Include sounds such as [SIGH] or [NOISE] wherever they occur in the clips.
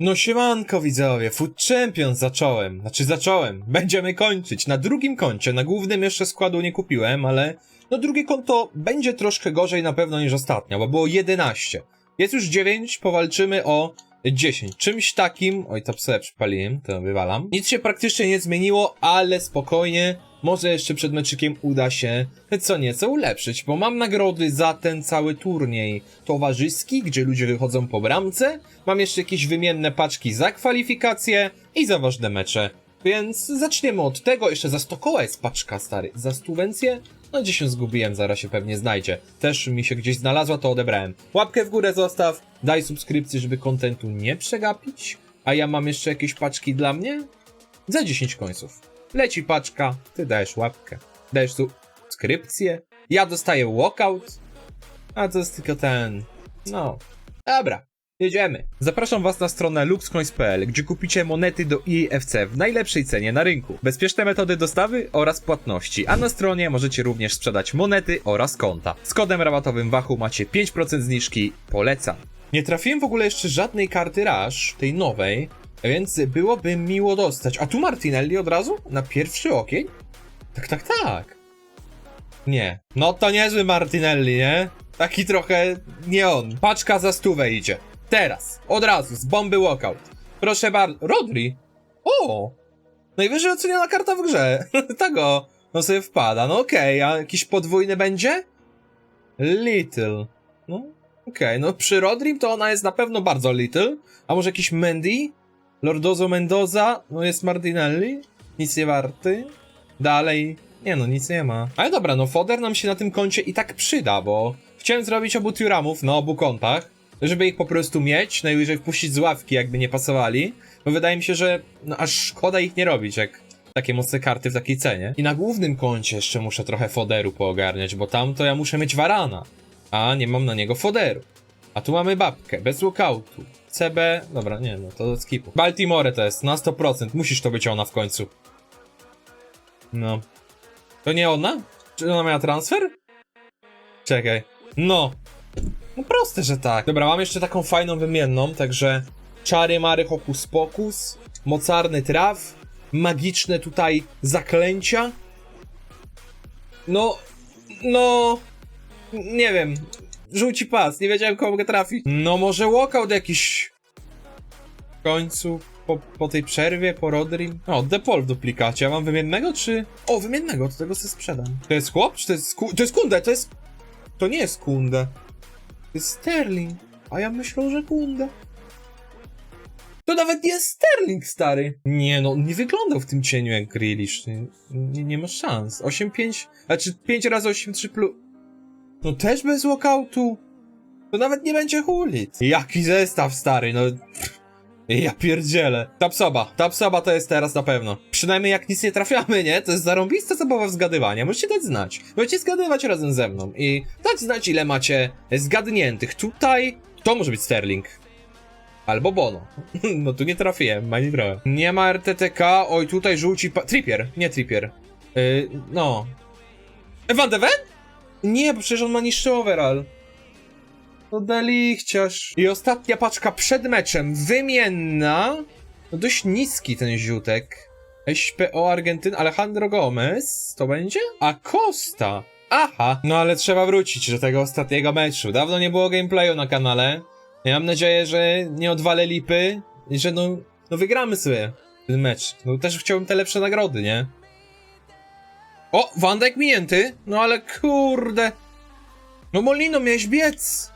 No siemanko widzowie, Food Champion zacząłem, znaczy zacząłem, [LAUGHS] będziemy kończyć, na drugim koncie, na głównym jeszcze składu nie kupiłem, ale no drugie konto będzie troszkę gorzej na pewno niż ostatnio, bo było 11, jest już 9, powalczymy o 10, czymś takim, oj to pse przypaliłem, to wywalam, nic się praktycznie nie zmieniło, ale spokojnie, może jeszcze przed meczykiem uda się co nieco ulepszyć, bo mam nagrody za ten cały turniej towarzyski, gdzie ludzie wychodzą po bramce, mam jeszcze jakieś wymienne paczki za kwalifikacje i za ważne mecze. Więc zaczniemy od tego, jeszcze za 100 koła jest paczka, stary. Za stuwencję? No gdzieś się zgubiłem, zaraz się pewnie znajdzie. Też mi się gdzieś znalazła, to odebrałem. Łapkę w górę zostaw, daj subskrypcję, żeby kontentu nie przegapić. A ja mam jeszcze jakieś paczki dla mnie? Za 10 końców. Leci paczka, ty dajesz łapkę. Dajesz subskrypcję, ja dostaję walkout, a to jest tylko ten... No, dobra. Jedziemy. Zapraszam Was na stronę luxcoins.pl, gdzie kupicie monety do EAFC w najlepszej cenie na rynku. Bezpieczne metody dostawy oraz płatności, a na stronie możecie również sprzedać monety oraz konta. Z kodem rabatowym Wachu macie 5% zniżki. Polecam. Nie trafiłem w ogóle jeszcze żadnej karty Rush, tej nowej, więc byłoby miło dostać. A tu Martinelli od razu? Na pierwszy ogień? Tak, tak, tak. Nie. No to niezły Martinelli, nie? Taki trochę nie on. Paczka za stówę idzie. Teraz. Od razu. Z bomby walkout. Proszę bardzo. Rodri. O! Najwyżej oceniona karta w grze. [LAUGHS] Tego. No sobie wpada. No okej, a jakiś podwójny będzie? Little. No okej, no przy Rodrim to ona jest na pewno bardzo little. A może jakiś Mendy? Lordozo Mendoza? No jest Martinelli? Nic nie warty. Dalej. Nie no, nic nie ma. Ale dobra, no foder nam się na tym koncie i tak przyda, bo chciałem zrobić obu Turamów na obu kontach, żeby ich po prostu mieć, najwyżej wpuścić z ławki, jakby nie pasowali, bo wydaje mi się, że no aż szkoda ich nie robić, jak takie mocne karty w takiej cenie. I na głównym koncie jeszcze muszę trochę foderu poogarniać, bo tam to ja muszę mieć Varana, a nie mam na niego foderu. A tu mamy babkę, bez lookoutu. CB, dobra, nie no, to skipu. Baltimore to jest, na 100%, musisz to być ona w końcu. No. To nie ona? Czy ona miała transfer? Czekaj. No. No proste, że tak. Dobra, mam jeszcze taką fajną wymienną, także czary mary hokus pokus, mocarny traf, magiczne tutaj zaklęcia. No, no, nie wiem. Żółci pas, nie wiedziałem kogo mogę trafić. No może walkout jakiś w końcu po, po tej przerwie, po Rodrim. O, Depol w duplikacie. Ja mam wymiennego, czy... O, wymiennego, to tego sobie sprzedam. To jest chłop, czy to jest... Ku... To jest Kunde, to jest... To nie jest Kunde. To jest Sterling. A ja myślę, że Kunde. To nawet nie jest Sterling, stary. Nie no, nie wyglądał w tym cieniu jak Grealish. Nie, nie, nie ma szans. 8-5... Znaczy 5 razy 8-3 plus... No też bez walkoutu. To nawet nie będzie hulit. Jaki zestaw, stary, no... Ja pierdzielę. Tapsoba. Tapsoba to jest teraz na pewno. Przynajmniej jak nic nie trafiamy, nie? To jest zarąbista zabawa w zgadywanie. Możecie dać znać. Możecie zgadywać razem ze mną i dać znać ile macie zgadniętych. Tutaj to może być Sterling. Albo Bono. [LAUGHS] No tu nie trafiłem, ani trochę. Nie ma RTTK. Oj, tutaj żółci pa... Trippier. Nie Trippier. Yy, no. Van de Ven? Nie, bo przecież on ma niższy overall. No delichciarz. I ostatnia paczka przed meczem, wymienna. No dość niski ten ziutek. SPO Argentyn, Alejandro Gomez, to będzie? A Costa. Aha, no ale trzeba wrócić do tego ostatniego meczu. Dawno nie było gameplayu na kanale. Ja mam nadzieję, że nie odwalę lipy i że no, no wygramy sobie ten mecz. No też chciałbym te lepsze nagrody, nie? O, Wandek minięty? No ale kurde. No Molino, miałeś biec.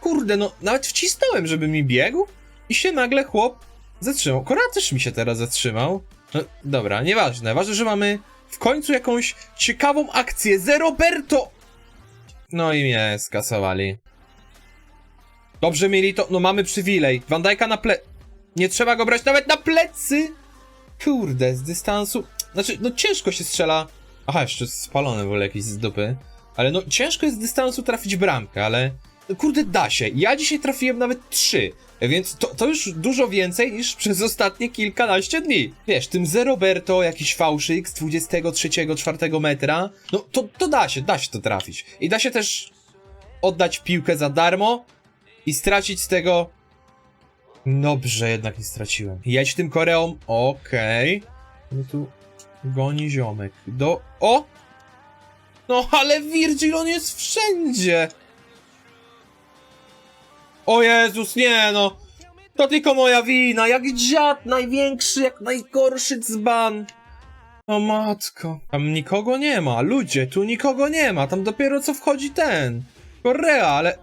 Kurde, no nawet wcisnąłem, żeby mi biegł i się nagle chłop zatrzymał. Kora też mi się teraz zatrzymał. No dobra, nieważne. Ważne, że mamy w końcu jakąś ciekawą akcję. Ze Roberto! No i mnie skasowali. Dobrze mieli to. No mamy przywilej. Van Dijk'a na ple... Nie trzeba go brać nawet na plecy! Kurde, z dystansu... Znaczy, no ciężko się strzela... Aha, jeszcze spalony w ogóle jakiś z dupy. Ale no ciężko jest z dystansu trafić bramkę, ale... Kurde, da się. Ja dzisiaj trafiłem nawet trzy, więc to, to już dużo więcej niż przez ostatnie kilkanaście dni. Wiesz, tym ze Roberto, jakiś fałszyk z 23-4 metra, no to, to da się, da się to trafić. I da się też oddać piłkę za darmo i stracić z tego Dobrze, jednak nie straciłem. Jedź tym koreą. Okej. No tu goni ziomek. Do... O! No ale Virgil, on jest wszędzie! O Jezus, nie no! To tylko moja wina, jak dziad największy, jak najgorszy dzban. O matko. Tam nikogo nie ma, ludzie, tu nikogo nie ma, tam dopiero co wchodzi ten. Korea, ale...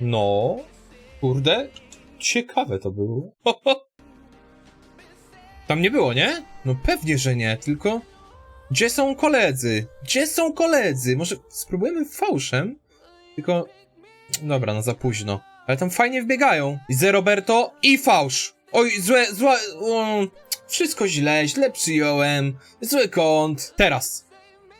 No, kurde, ciekawe to było. [LAUGHS] Tam nie było, nie? No pewnie, że nie, tylko... Gdzie są koledzy? Gdzie są koledzy? Może spróbujemy fałszem? Tylko... Dobra, no za późno. Ale tam fajnie wbiegają. Ze Roberto i fałsz. Oj, złe, złe... O, wszystko źle, źle przyjąłem. Zły kąt. Teraz.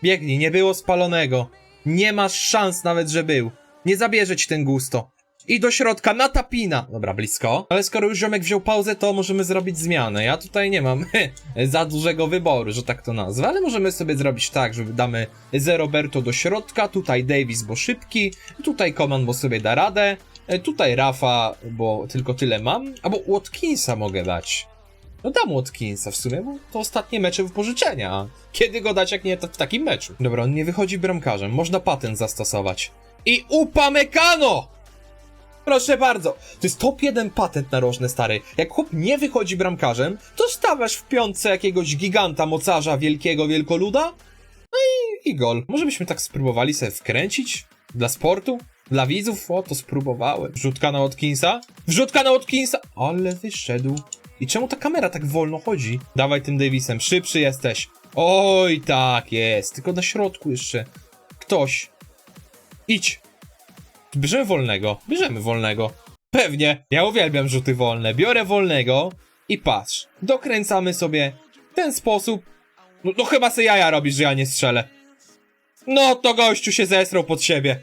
Biegnij, nie było spalonego. Nie masz szans nawet, że był. Nie zabierze ci ten gusto. I do środka, na tapina! Dobra, blisko. Ale skoro już ziomek wziął pauzę, to możemy zrobić zmianę. Ja tutaj nie mam [LAUGHS] za dużego wyboru, że tak to nazwę, ale możemy sobie zrobić tak, że damy ze Roberto do środka, tutaj Davis, bo szybki, tutaj Koman, bo sobie da radę, tutaj Rafa, bo tylko tyle mam, albo Watkinsa mogę dać. No dam Watkinsa w sumie, bo to ostatnie mecze wypożyczenia. Kiedy go dać, jak nie w takim meczu? Dobra, on nie wychodzi bramkarzem, można patent zastosować. I upamekano! Proszę bardzo, to jest top 1 patent narożny, stary. Jak chłop nie wychodzi bramkarzem, to stawiasz w piątce jakiegoś giganta, mocarza, wielkiego wielkoluda? No i, i gol. Może byśmy tak spróbowali sobie wkręcić? Dla sportu? Dla widzów? O, to spróbowałem. Wrzutka na Watkinsa? Wrzutka na Watkinsa! Ale wyszedł. I czemu ta kamera tak wolno chodzi? Dawaj tym Davisem, szybszy jesteś. Oj, tak jest. Tylko na środku jeszcze. Ktoś. Idź. Bierzemy wolnego. Bierzemy wolnego. Pewnie. Ja uwielbiam rzuty wolne. Biorę wolnego i patrz. Dokręcamy sobie w ten sposób. No, no chyba se jaja robisz, że ja nie strzelę. No to gościu się zesrał pod siebie. [LAUGHS]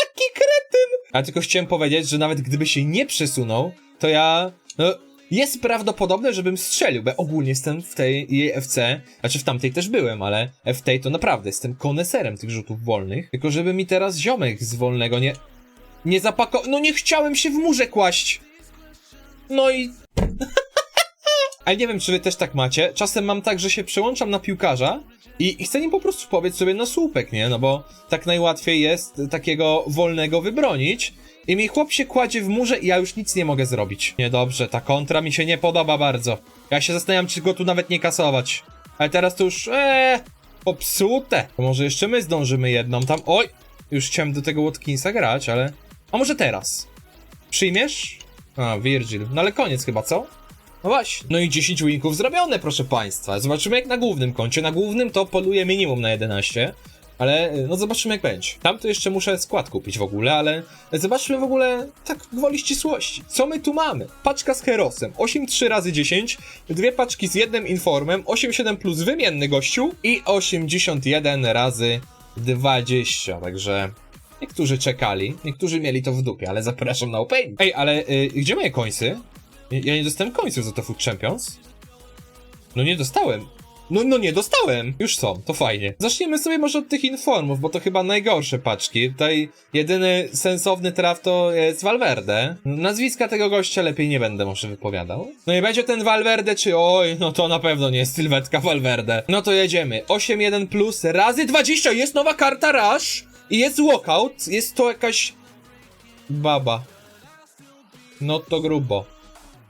Jaki kretyn! A tylko chciałem powiedzieć, że nawet gdyby się nie przesunął, to ja... No, jest prawdopodobne, żebym strzelił, bo ogólnie jestem w tej FC, znaczy w tamtej też byłem, ale w tej to naprawdę jestem koneserem tych rzutów wolnych. Tylko żeby mi teraz ziomek z wolnego nie... Nie zapakował... No nie chciałem się w murze kłaść! No i... [LAUGHS] Ale nie wiem, czy wy też tak macie. Czasem mam tak, że się przełączam na piłkarza i, chcę nim po prostu powiedzieć sobie na słupek, nie? No bo tak najłatwiej jest takiego wolnego wybronić. I mi chłop się kładzie w murze i ja już nic nie mogę zrobić. Niedobrze, ta kontra mi się nie podoba bardzo. Ja się zastanawiam, czy go tu nawet nie kasować. Ale teraz to już, eee, popsute. To może jeszcze my zdążymy jedną tam. Oj, już chciałem do tego Watkinsa grać, ale... A może teraz? Przyjmiesz? A, Virgil. No ale koniec chyba, co? No właśnie. No i 10 winków zrobione, proszę państwa. Zobaczymy jak na głównym koncie. Na głównym to poluje minimum na 11. Ale no zobaczymy jak będzie. Tam to jeszcze muszę skład kupić w ogóle, ale zobaczmy w ogóle tak gwoli ścisłości. Co my tu mamy? Paczka z Herosem, 8,3 razy 10, dwie paczki z jednym informem, 8,7 plus wymienny gościu i 81 razy 20, także... Niektórzy czekali, niektórzy mieli to w dupie, ale zapraszam na Open. Ej, ale y, gdzie moje końsy? Ja nie dostałem końców za to Food Champions. No nie dostałem. No, no nie dostałem! Już są, to fajnie. Zaczniemy sobie może od tych informów, bo to chyba najgorsze paczki. Tutaj jedyny sensowny traf to jest Valverde. Nazwiska tego gościa lepiej nie będę może wypowiadał. No i będzie ten Valverde, czy oj, no to na pewno nie jest sylwetka Valverde. No to jedziemy. 8-1 plus razy 20, jest nowa karta Rush i jest walkout, jest to jakaś... Baba. No to grubo.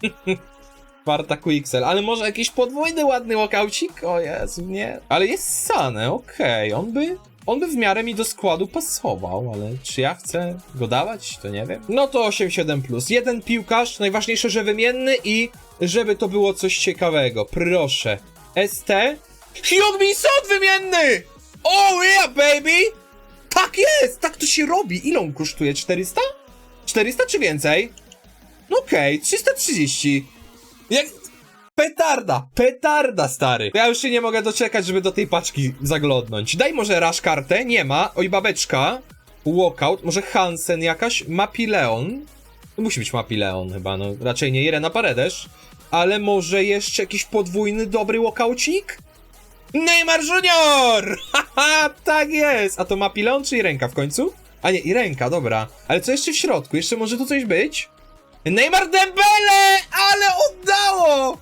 [LAUGHS] Sparta Quixel, ale może jakiś podwójny ładny walkaucik? O Jezu, nie. Ale jest Sane, okej, on by... On by w miarę mi do składu pasował, ale czy ja chcę go dawać, to nie wiem. No to 8-7+. Plus. Jeden piłkarz, najważniejsze, że wymienny i żeby to było coś ciekawego. Proszę. ST. Hyun-Min Son wymienny! Oh yeah, baby! Tak jest! Tak to się robi! Ile on kosztuje? 400? 400 czy więcej? No okej, 330. Jak... Petarda! Petarda, stary! Ja już się nie mogę doczekać, żeby do tej paczki zaglądnąć. Daj może rasz kartę, nie ma. Oj, babeczka. Walkout, może Hansen jakaś. Mapileon. To musi być Mapileon chyba, no. Raczej nie Irena Paredes. Ale może jeszcze jakiś podwójny, dobry walkaucik? Neymar Junior! [LAUGHS] Haha, tak jest! A to Mapileon czy ręka w końcu? A nie, i ręka, dobra. Ale co jeszcze w środku? Jeszcze może tu coś być? Neymar Dembele! Ale oddało!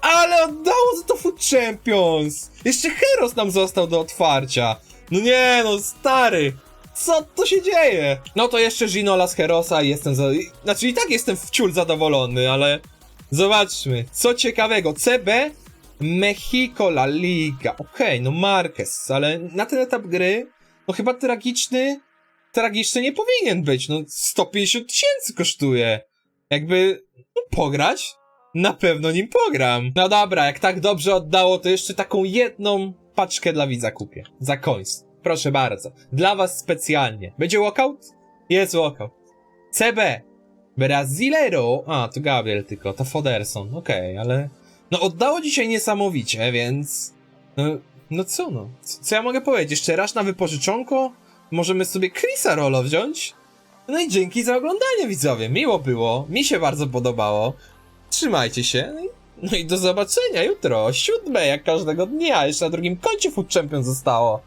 Ale oddało za to Food Champions! Jeszcze Heros nam został do otwarcia. No nie, no stary! Co to się dzieje? No to jeszcze Ginola z Herosa i jestem za... Znaczy i tak jestem wciul zadowolony, ale... Zobaczmy, co ciekawego. CB Mexico La Liga. Okej, no Marquez, ale na ten etap gry, no chyba tragiczny, tragiczny nie powinien być. No 150 tysięcy kosztuje. Jakby, no pograć? Na pewno nim pogram. No dobra, jak tak dobrze oddało, to jeszcze taką jedną paczkę dla widza kupię. Za coins. Proszę bardzo. Dla was specjalnie. Będzie walkout? Jest walkout. CB. Brazilero. A, to Gabriel tylko, to Foderson. Okej, ale... No oddało dzisiaj niesamowicie, więc... No, no co no? Co, co ja mogę powiedzieć? Jeszcze raz na wypożyczonko? Możemy sobie Chrisa Rolo wziąć? No i dzięki za oglądanie widzowie. Miło było. Mi się bardzo podobało. Trzymajcie się. No i, no do zobaczenia jutro. o Siódme jak każdego dnia. Jeszcze na drugim koncie Food Champion zostało.